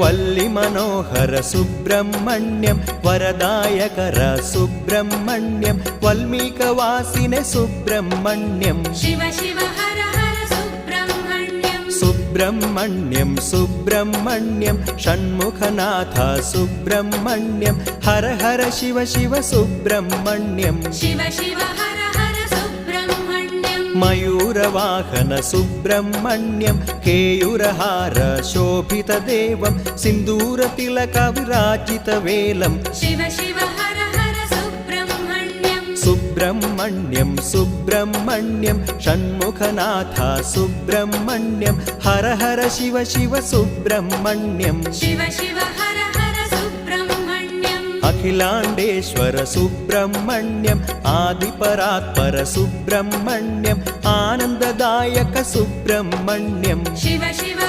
Valli మనోహర Subrahmanyam వరదాయకర Subrahmanyam వల్మీక వాసినే Subrahmanyam. Shiva Shiva హర హర Subrahmanyam. Subrahmanyam Subrahmanyam Shanmukhanatha Subrahmanyam హర హర Shiva Shiva Subrahmanyam. Shiva Shiva मयूरवाहन Subrahmanyam केयुरहार शोभितदेवं सिन्दूरतिलकविराजितवेलं Shiv Shiv हर हर Subrahmanyam Subrahmanyam Subrahmanyam Shanmukhanath Subrahmanyam हर हर Shiv Shiv Subrahmanyam Shiv Shiv Akhilandeshwara Subrahmanyam ఆదిపరాత్పర Subrahmanyam ఆనందదాయక Subrahmanyam Shiva Shiva